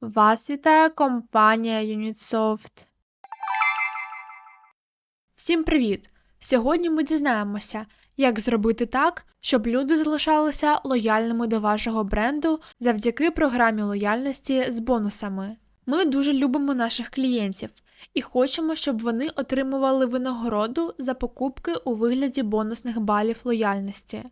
Вас вітає компанія Unitsoft. Всім привіт! Сьогодні ми дізнаємося, як зробити так, щоб люди залишалися лояльними до вашого бренду завдяки програмі лояльності з бонусами. Ми дуже любимо наших клієнтів і хочемо, щоб вони отримували винагороду за покупки у вигляді бонусних балів лояльності.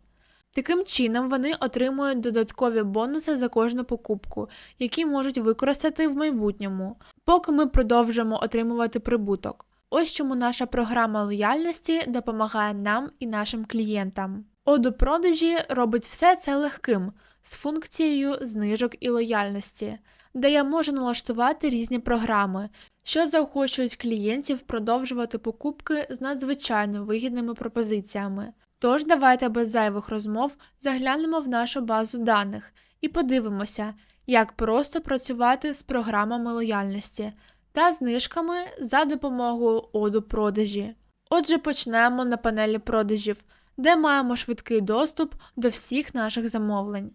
Таким чином, вони отримують додаткові бонуси за кожну покупку, які можуть використати в майбутньому, поки ми продовжуємо отримувати прибуток. Ось чому наша програма лояльності допомагає нам і нашим клієнтам. Оду продажі робить все це легким з функцією знижок і лояльності, де я можу налаштувати різні програми, що заохочують клієнтів продовжувати покупки з надзвичайно вигідними пропозиціями. Тож давайте без зайвих розмов заглянемо в нашу базу даних і подивимося, як просто працювати з програмами лояльності та знижками за допомогою оду продажі. Отже, почнемо на панелі продажів, де маємо швидкий доступ до всіх наших замовлень.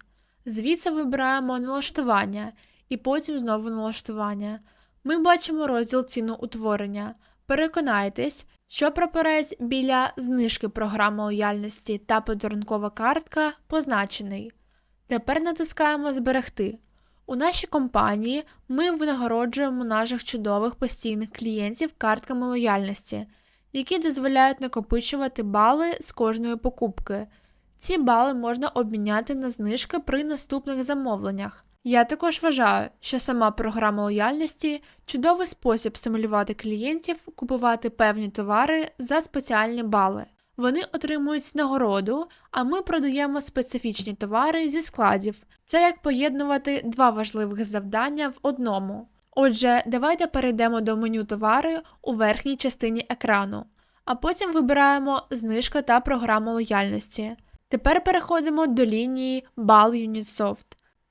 Звідси вибираємо налаштування і потім знову налаштування. Ми бачимо розділ ціноутворення. Переконайтесь, що прапорець біля знижки програми лояльності та подарункова картка позначений. Тепер натискаємо Зберегти. У нашій компанії ми винагороджуємо наших чудових постійних клієнтів картками лояльності, які дозволяють накопичувати бали з кожної покупки. Ці бали можна обміняти на знижки при наступних замовленнях. Я також вважаю, що сама програма лояльності чудовий спосіб стимулювати клієнтів купувати певні товари за спеціальні бали. Вони отримують нагороду, а ми продаємо специфічні товари зі складів. Це як поєднувати два важливих завдання в одному. Отже, давайте перейдемо до меню товари у верхній частині екрану, а потім вибираємо знижка та програма лояльності. Тепер переходимо до лінії Ball Unitsoft.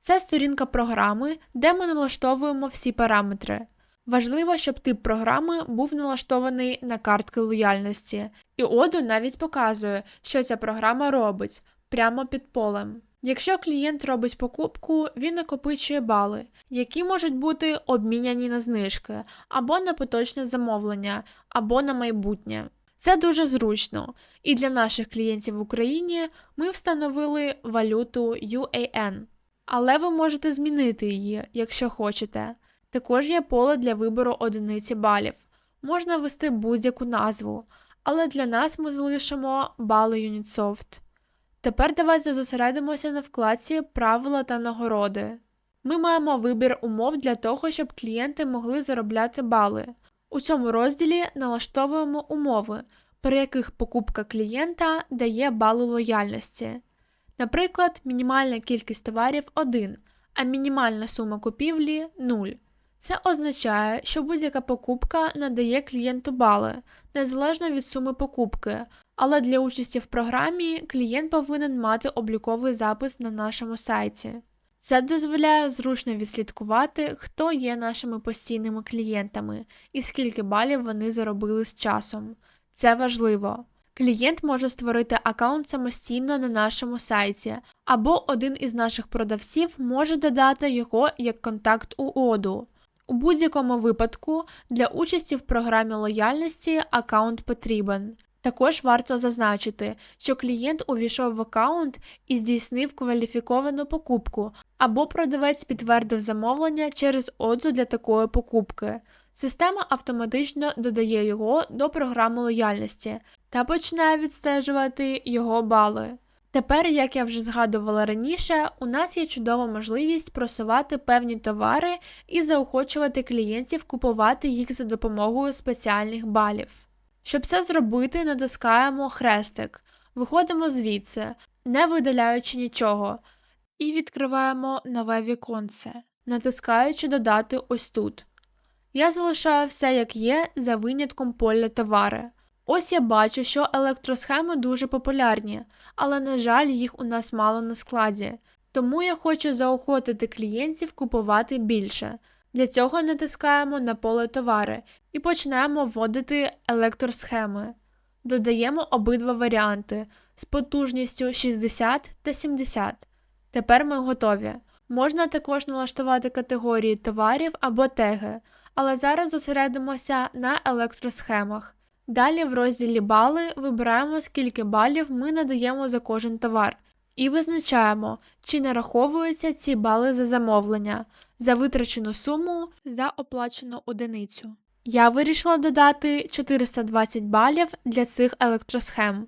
Це сторінка програми, де ми налаштовуємо всі параметри. Важливо, щоб тип програми був налаштований на картки лояльності, і Оду навіть показує, що ця програма робить прямо під полем. Якщо клієнт робить покупку, він накопичує бали, які можуть бути обміняні на знижки, або на поточне замовлення, або на майбутнє. Це дуже зручно, і для наших клієнтів в Україні ми встановили валюту UAN, але ви можете змінити її, якщо хочете. Також є поле для вибору одиниці балів. Можна ввести будь-яку назву, але для нас ми залишимо бали Unitsoft. Тепер давайте зосередимося на вкладці Правила та нагороди. Ми маємо вибір умов для того, щоб клієнти могли заробляти бали. У цьому розділі налаштовуємо умови, при яких покупка клієнта дає бали лояльності. Наприклад, мінімальна кількість товарів 1, а мінімальна сума купівлі 0. Це означає, що будь-яка покупка надає клієнту бали, незалежно від суми покупки, але для участі в програмі клієнт повинен мати обліковий запис на нашому сайті. Це дозволяє зручно відслідкувати, хто є нашими постійними клієнтами і скільки балів вони заробили з часом. Це важливо. Клієнт може створити аккаунт самостійно на нашому сайті, або один із наших продавців може додати його як контакт у оду. У будь-якому випадку для участі в програмі лояльності аккаунт потрібен. Також варто зазначити, що клієнт увійшов в аккаунт і здійснив кваліфіковану покупку, або продавець підтвердив замовлення через оду для такої покупки. Система автоматично додає його до програми лояльності та починає відстежувати його бали. Тепер, як я вже згадувала раніше, у нас є чудова можливість просувати певні товари і заохочувати клієнтів купувати їх за допомогою спеціальних балів. Щоб це зробити, натискаємо хрестик, виходимо звідси, не видаляючи нічого, і відкриваємо нове віконце, натискаючи Додати ось тут. Я залишаю все як є за винятком поля товари. Ось я бачу, що електросхеми дуже популярні, але, на жаль, їх у нас мало на складі. Тому я хочу заохотити клієнтів купувати більше. Для цього натискаємо на поле товари і починаємо вводити електросхеми. Додаємо обидва варіанти з потужністю 60 та 70. Тепер ми готові. Можна також налаштувати категорії товарів або теги, але зараз зосередимося на електросхемах. Далі в розділі бали вибираємо, скільки балів ми надаємо за кожен товар, і визначаємо, чи нараховуються ці бали за замовлення, за витрачену суму, за оплачену одиницю. Я вирішила додати 420 балів для цих електросхем.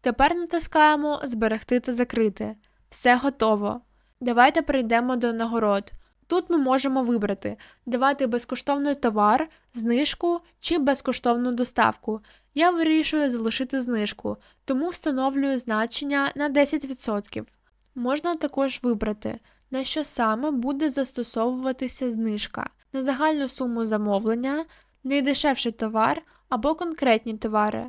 Тепер натискаємо Зберегти та закрити. Все готово. Давайте перейдемо до нагород. Тут ми можемо вибрати давати безкоштовний товар, знижку чи безкоштовну доставку. Я вирішую залишити знижку, тому встановлюю значення на 10%. Можна також вибрати, на що саме буде застосовуватися знижка, на загальну суму замовлення, найдешевший товар або конкретні товари.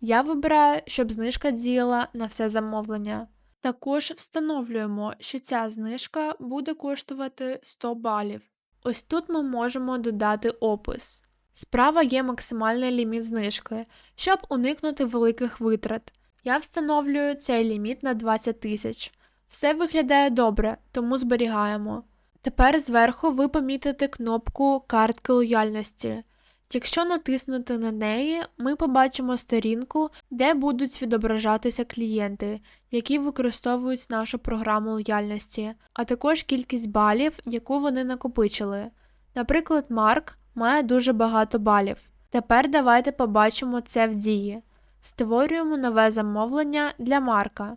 Я вибираю, щоб знижка діяла на все замовлення. Також встановлюємо, що ця знижка буде коштувати 100 балів. Ось тут ми можемо додати опис. Справа є максимальний ліміт знижки, щоб уникнути великих витрат. Я встановлюю цей ліміт на 20 тисяч. Все виглядає добре, тому зберігаємо. Тепер зверху ви помітите кнопку картки лояльності. Якщо натиснути на неї, ми побачимо сторінку, де будуть відображатися клієнти, які використовують нашу програму лояльності, а також кількість балів, яку вони накопичили. Наприклад, Марк має дуже багато балів. Тепер давайте побачимо це в дії. Створюємо нове замовлення для Марка.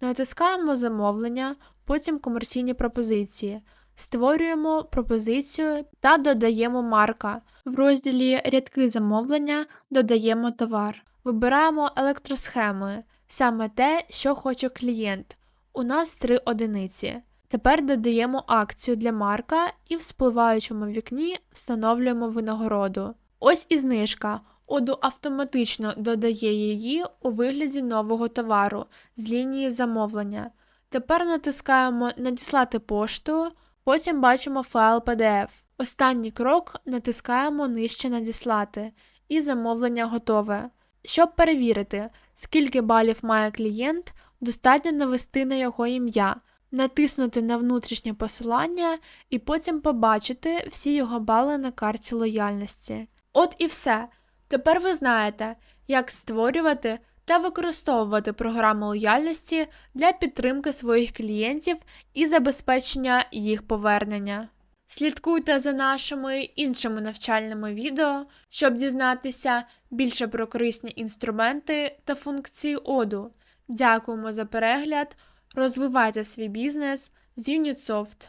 Натискаємо замовлення, потім комерційні пропозиції. Створюємо пропозицію та додаємо марка. В розділі Рядки замовлення додаємо товар. Вибираємо електросхеми, саме те, що хоче клієнт. У нас три одиниці. Тепер додаємо акцію для марка і в спливаючому вікні встановлюємо винагороду. Ось і знижка. Оду автоматично додає її у вигляді нового товару з лінії замовлення. Тепер натискаємо Надіслати пошту, потім бачимо файл PDF. Останній крок натискаємо нижче Надіслати, і замовлення готове. Щоб перевірити, скільки балів має клієнт, достатньо навести на його ім'я, натиснути на внутрішнє посилання і потім побачити всі його бали на карті лояльності. От і все. Тепер ви знаєте, як створювати та використовувати програму лояльності для підтримки своїх клієнтів і забезпечення їх повернення. Слідкуйте за нашими іншими навчальними відео, щоб дізнатися більше про корисні інструменти та функції оду. Дякуємо за перегляд! Розвивайте свій бізнес з Unitsoft.